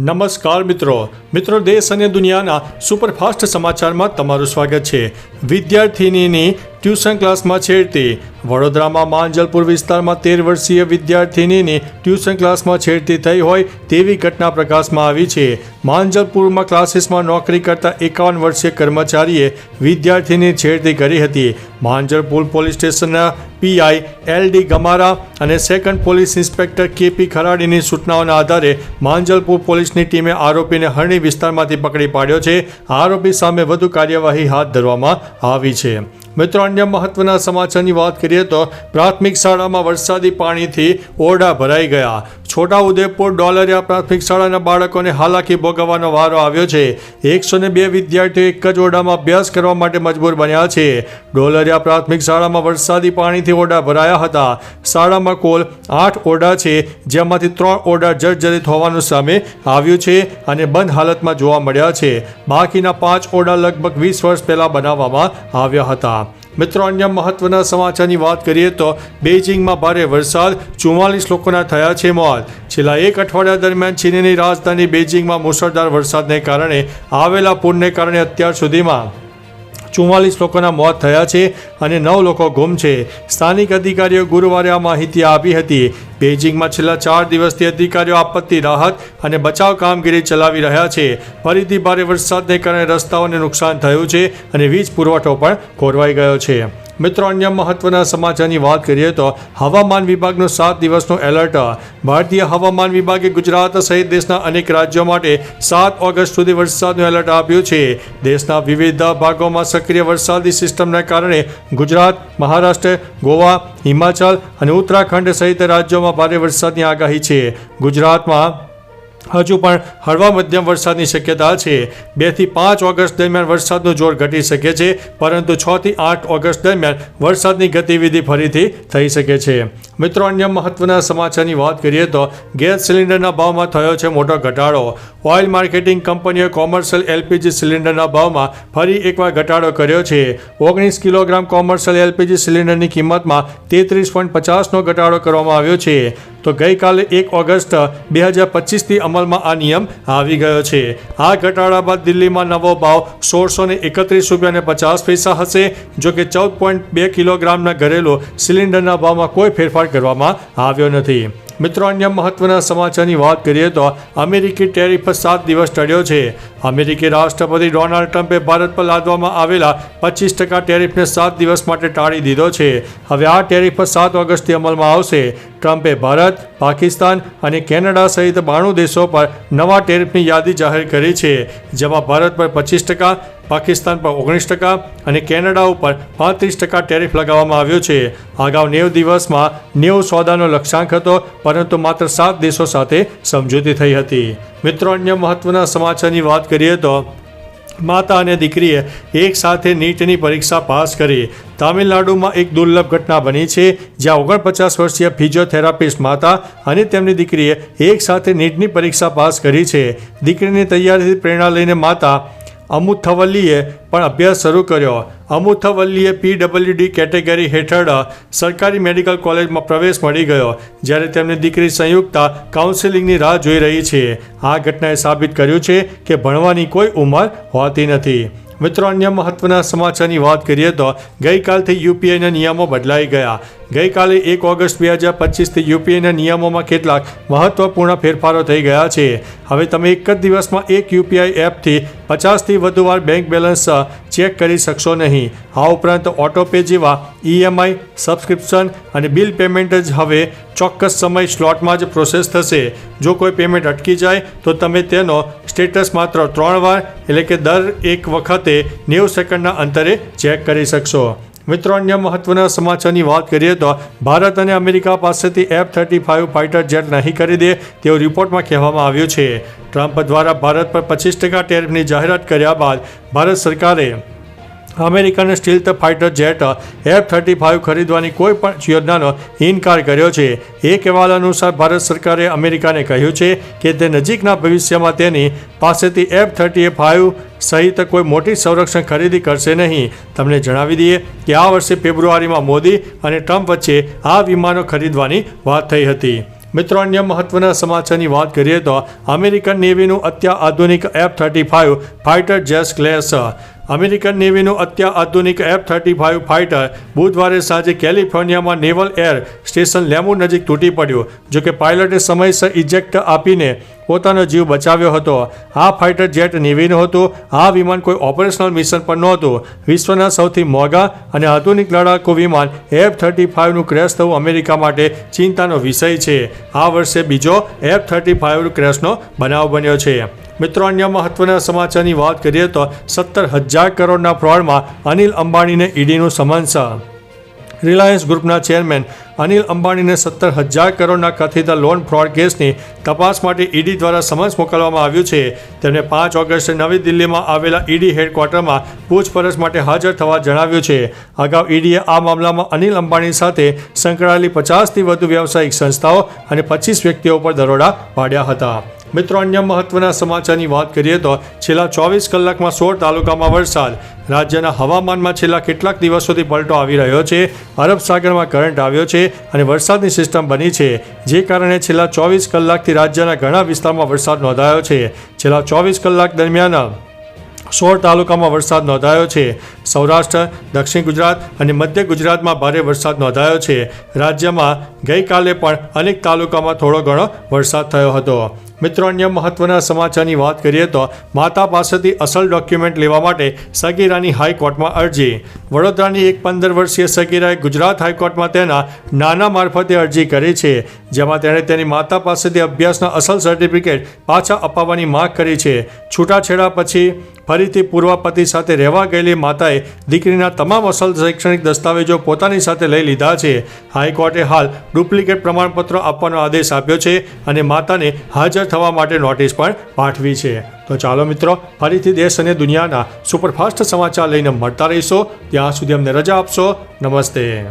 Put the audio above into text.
નમસ્કાર મિત્રો. મિત્રો દેશ અને દુનિયાના સુપરફાસ્ટ સમાચારમાં તમારું સ્વાગત છે. વિદ્યાર્થિનીની ટ્યુશન ક્લાસમાં છેડતી. વડોદરામાં માંજલપુર વિસ્તારમાં તેર વર્ષીય વિદ્યાર્થિનીની ટ્યુશન ક્લાસમાં છેડતી થઈ હોય તેવી ઘટના પ્રકાશમાં આવી છે. માંજલપુરમાં ક્લાસીસમાં નોકરી કરતા એકાવન વર્ષીય કર્મચારીએ વિદ્યાર્થીની છેડતી કરી હતી. માંજલપુર પોલીસ સ્ટેશનના પીઆઈ એલ ડી ગમારા અને સેકન્ડ પોલીસ ઇન્સ્પેક્ટર કેપી ખરાડીની સૂચનાઓના આધારે માંજલપુર પોલીસની ટીમે આરોપીને હરણી વિસ્તારમાંથી પકડી પાડ્યો છે. આરોપી સામે વધુ કાર્યવાહી હાથ ધરવામાં આવી છે. મિત્રો, અન્ય મહત્વના સમાચારની વાત કરીએ તો પ્રાથમિક શાળામાં વરસાદી પાણીથી ઓરડા ભરાઈ ગયા. છોટા ઉદેપુર ડોલરિયા પ્રાથમિક શાળાના બાળકોને હાલાકી ભોગવવાનો વારો આવ્યો છે. એકસો ને બે વિદ્યાર્થીઓ એક જ ઓરડામાં અભ્યાસ કરવા માટે મજબૂર બન્યા છે. ડોલરિયા પ્રાથમિક શાળામાં વરસાદી પાણીથી ઓરડા ભરાયા હતા. શાળામાં કુલ આઠ ઓરડા છે, જેમાંથી ત્રણ ઓરડા જર્જરિત હોવાનું સામે આવ્યું છે અને બંધ હાલતમાં જોવા મળ્યા છે. બાકીના પાંચ ઓરડા લગભગ વીસ વર્ષ પહેલાં બનાવવામાં આવ્યા હતા. મિત્રો, અન્ય મહત્વના સમાચારની વાત કરીએ તો બેઇજિંગમાં ભારે વરસાદ, ચુમ્માલીસ લોકોના થયા છે મોત. છેલ્લા એક અઠવાડિયા દરમિયાન ચીનની રાજધાની બેઇજિંગમાં મુસળધાર વરસાદને કારણે આવેલા પૂરને કારણે અત્યાર સુધીમાં ચુમ્માલીસ લોકોના મોત થયા છે અને નવ લોકો ગુમ છે. સ્થાનિક અધિકારીઓ ગુરુવારે આ માહિતી આપી હતી. બેઇજિંગમાં છેલ્લા ચાર દિવસથી અધિકારીઓ આપત્તિ, રાહત અને બચાવ કામગીરી ચલાવી રહ્યા છે. ફરીથી ભારે વરસાદને કારણે રસ્તાઓને નુકસાન થયું છે અને વીજ પુરવઠો પણ ખોરવાઈ ગયો છે. મિત્રો, અન્ય મહત્વના સમાચારની વાત કરીએ તો હવામાન વિભાગનું સાત દિવસનો એલર્ટ. ભારતીય હવામાન વિભાગે ગુજરાત સહિત દેશના અનેક રાજ્યો માટે સાત ઓગસ્ટ સુધી વરસાદનું એલર્ટ આપ્યું છે. દેશના વિવિધ ભાગોમાં સક્રિય વરસાદી સિસ્ટમના કારણે ગુજરાત, મહારાષ્ટ્ર, ગોવા, હિમાચલ અને ઉત્તરાખંડ સહિત રાજ્યોમાં ભારે વરસાદની આગાહી છે. ગુજરાતમાં હજુ પણ હળવા મધ્યમ વરસાદની શક્યતા છે. બેથી પાંચ ઓગસ્ટ દરમિયાન વરસાદનું જોર ઘટી શકે છે, પરંતુ છથી આઠ ઓગસ્ટ દરમિયાન વરસાદની ગતિવિધિ ફરીથી થઈ શકે છે. મિત્રો, અન્ય મહત્વના સમાચારની વાત કરીએ તો ગેસ સિલિન્ડરના ભાવમાં થયો છે મોટો ઘટાડો. ઓઇલ માર્કેટિંગ કંપનીએ કોમર્શિયલ એલપીજી સિલિન્ડરના ભાવમાં ફરી એકવાર ઘટાડો કર્યો છે. ઓગણીસ કિલોગ્રામ કોમર્શિયલ એલપીજી સિલિન્ડરની કિંમતમાં તેત્રીસ પોઈન્ટ પચાસનો ઘટાડો કરવામાં આવ્યો છે. તો ગઈકાલે એક ઓગસ્ટ બે હજાર પચીસથી અમલમાં આ નિયમ આવી ગયો છે. આ ઘટાડા બાદ દિલ્હીમાં નવો ભાવ સોળસો ને એકત્રીસ રૂપિયા અને પચાસ પૈસા હશે, જો કે ચૌદ પોઈન્ટ બે કિલોગ્રામના ઘરેલું સિલિન્ડરના ભાવમાં કોઈ ફેરફાર કરવામાં આવ્યો નથી. મિત્રો, અન્ય મહત્વના સમાચારની વાત કરીએ તો અમેરિકી ટેરિફ સાત દિવસ ટળ્યો છે. અમેરિકી રાષ્ટ્રપતિ ડોનાલ્ડ ટ્રમ્પે ભારત પર લાદવામાં આવેલા પચીસ ટકા ટેરિફને સાત દિવસ માટે ટાળી દીધો છે. હવે આ ટેરિફ સાત ઓગસ્ટથી અમલમાં આવશે. ટ્રમ્પે ભારત, પાકિસ્તાન અને કેનેડા સહિત બાણું દેશો પર નવા ટેરિફની યાદી જાહેર કરી છે, જેમાં ભારત પર પચીસ ટકા પાકિસ્તાન પર ઓગણીસ ટકા અને કેનેડા ઉપર પાંત્રીસ ટકા ટેરિફ લગાવવામાં આવ્યો છે. અગાઉ નેવ દિવસમાં નેવ સોદાનો લક્ષ્યાંક હતો, પરંતુ માત્ર સાત દેશો સાથે સમજૂતી થઈ હતી. મિત્રો, અન્ય મહત્વના સમાચારની વાત કરીએ તો, માતા અને દીકરીએ એક સાથે નીટની પરીક્ષા પાસ કરી. તામિલનાડુમાં એક દુર્લભ ઘટના બની છે, જ્યાં ઓગણપચાસ વર્ષીય ફિઝિયોથેરાપિસ્ટ માતા અને તેમની દીકરીએ એક સાથે નીટની પરીક્ષા પાસ કરી છે. દીકરીની તૈયારીથી પ્રેરણા લઈને માતા અમુથવલ્લીએ પણ અભ્યાસ શરૂ કર્યો. અમુથવલ્લીએ પીડબ્લ્યુડી કેટેગરી હેઠળ સરકારી મેડિકલ કોલેજમાં પ્રવેશ મળી ગયો, જ્યારે તેમની દીકરી સંયુક્તા કાઉન્સેલિંગની રાહ જોઈ રહી છે. આ ઘટનાએ સાબિત કર્યું છે કે ભણવાની કોઈ ઉંમર હોતી નથી. મિત્રો, અન્ય મહત્વના સમાચારની વાત કરીએ તો ગઈકાલથી યુપીઆઈના નિયમો બદલાઈ ગયા. ગઈકાલે એક ઓગસ્ટ બે હજાર પચીસથી યુપીઆઈના નિયમોમાં કેટલાક મહત્વપૂર્ણ ફેરફારો થઈ ગયા છે. હવે તમે એક જ દિવસમાં એક યુપીઆઈ એપથી પચાસથી વધુ વાર બેંક બેલેન્સ ચેક કરી શકશો નહીં. આ ઉપરાંત ઓટોપે જેવા ઈએમઆઈ સબસ્ક્રિપ્શન અને બિલ પેમેન્ટ જ હવે ચોક્કસ સમય સ્લોટમાં જ પ્રોસેસ થશે. જો કોઈ પેમેન્ટ અટકી જાય, તો તમે તેનો સ્ટેટસ માત્ર ત્રણ વાર, એટલે કે દર એક વખતે નેવું સેકન્ડના અંતરે ચેક કરી શકશો. મિત્રો, અન્ય મહત્વના સમાચારની વાત કરીએ તો ભારત અને અમેરિકા પાસેથી F thirty five fighter jet નહીં ખરીદે તેવું રિપોર્ટમાં કહેવામાં આવ્યું છે. ટ્રમ્પ દ્વારા ભારત પર પચીસ ટકા ટેરિફની જાહેરાત કર્યા બાદ ભારત સરકારે American stealth fighter jet F thirty five ખરીદવાની કોઈ પણ યોજનાનો ઇનકાર કર્યો છે. એક અહેવાલ અનુસાર, ભારત સરકારે અમેરિકાને કહ્યું છે કે તે નજીકના ભવિષ્યમાં તેની પાસેથી એફ થર્ટી ફાઇવ સહિત કોઈ મોટી સંરક્ષણ ખરીદી કરશે નહીં. તમને જણાવી દઈએ કે આ વર્ષે ફેબ્રુઆરીમાં મોદી અને ટ્રમ્પ વચ્ચે આ વિમાનો ખરીદવાની વાત થઈ હતી. મિત્રો, અન્ય મહત્વના સમાચારની વાત કરીએ તો અમેરિકન નેવીનું અત્યાધુનિક એફ થર્ટી ફાઇવ ફાઇટર જેસ ક્લેસ અમેરિકન નેવીનું અત્યાધુનિક એફ થર્ટી ફાઇવ ફાઇટર બુધવારે સાંજે કેલિફોર્નિયામાં નેવલ એર સ્ટેશન લેમુ નજીક તૂટી પડ્યું, જોકે પાયલટે સમયસર ઇજેક્ટ આપીને પોતાનો જીવ બચાવ્યો હતો. આ ફાઇટર જેટ નેવીનું હતું. આ વિમાન કોઈ ઓપરેશનલ મિશન પર નહોતું. વિશ્વના સૌથી મોંઘા અને આધુનિક લડાકુ વિમાન એફ થર્ટી ફાઇવનું ક્રેશ થવું અમેરિકા માટે ચિંતાનો વિષય છે. આ વર્ષે બીજો એફ થર્ટી ફાઇવ ક્રેશનો બનાવ બન્યો છે. મિત્રો, અન્ય મહત્વના સમાચારની વાત કરીએ તો સત્તર હજાર કરોડના ફ્રોડમાં અનિલ અંબાણીને ઈડીનું સમન્સ. રિલાયન્સ ગ્રુપના ચેરમેન અનિલ અંબાણીને સત્તર હજાર કરોડના કથિત લોન ફ્રોડ કેસની તપાસ માટે ઈડી દ્વારા સમન્સ મોકલવામાં આવ્યું છે. તેમને પાંચ ઓગસ્ટે નવી દિલ્હીમાં આવેલા ઈડી હેડક્વાર્ટરમાં પૂછપરછ માટે હાજર થવા જણાવ્યું છે. અગાઉ ઈડીએ આ મામલામાં અનિલ અંબાણી સાથે સંકળાયેલી પચાસથી વધુ વ્યવસાયિક સંસ્થાઓ અને પચીસ વ્યક્તિઓ પર દરોડા પાડ્યા હતા. મિત્રો, અન્ય મહત્વના સમાચારની વાત કરીએ તો છેલ્લા ચોવીસ કલાકમાં સોળ તાલુકામાં વરસાદ. રાજ્યના હવામાનમાં છેલ્લા કેટલાક દિવસોથી પલટો આવી રહ્યો છે. અરબ સાગરમાં કરંટ આવ્યો છે અને વરસાદની સિસ્ટમ બની છે, જે કારણે છેલ્લા ચોવીસ કલાકથી રાજ્યના ઘણા વિસ્તારમાં વરસાદ નોંધાયો છે. છેલ્લા ચોવીસ કલાક દરમિયાન સોળ તાલુકામાં વરસાદ નોંધાયો છે. સૌરાષ્ટ્ર, દક્ષિણ ગુજરાત અને મધ્ય ગુજરાતમાં ભારે વરસાદ નોંધાયો છે. રાજ્યમાં ગઈકાલે પણ અનેક તાલુકામાં થોડો ઘણો વરસાદ થયો હતો. મિત્રો, અન્ય મહત્વના સમાચારની વાત કરીએ તો માતા પાસેથી અસલ ડોક્યુમેન્ટ લેવા માટે સગીરાની હાઈકોર્ટમાં અરજી. વડોદરાની એક પંદર વર્ષીય સગીરાએ ગુજરાત હાઈકોર્ટમાં તેના નાના મારફતે અરજી કરી છે, જેમાં તેણે તેની માતા પાસેથી અભ્યાસના અસલ સર્ટિફિકેટ પાછા અપાવવાની માંગ કરી છે. છૂટાછેડા પછી ફરીથી પૂર્વ પતિ સાથે રહેવા ગયેલી માતાએ દીકરીના તમામ અસલ શૈક્ષણિક દસ્તાવેજો પોતાની સાથે લઈ લીધા છે. હાઈકોર્ટે હાલ ડુપ્લિકેટ પ્રમાણપત્રો આપવાનો આદેશ આપ્યો છે અને માતાને થવા માટે નોટિસ પણ પાઠવી છે. તો ચાલો મિત્રો, ફરીથી દેશ અને દુનિયાના સુપરફાસ્ટ સમાચાર લઈને મળતા રહીશો. ત્યાં સુધી અમને રજા આપશો. નમસ્તે.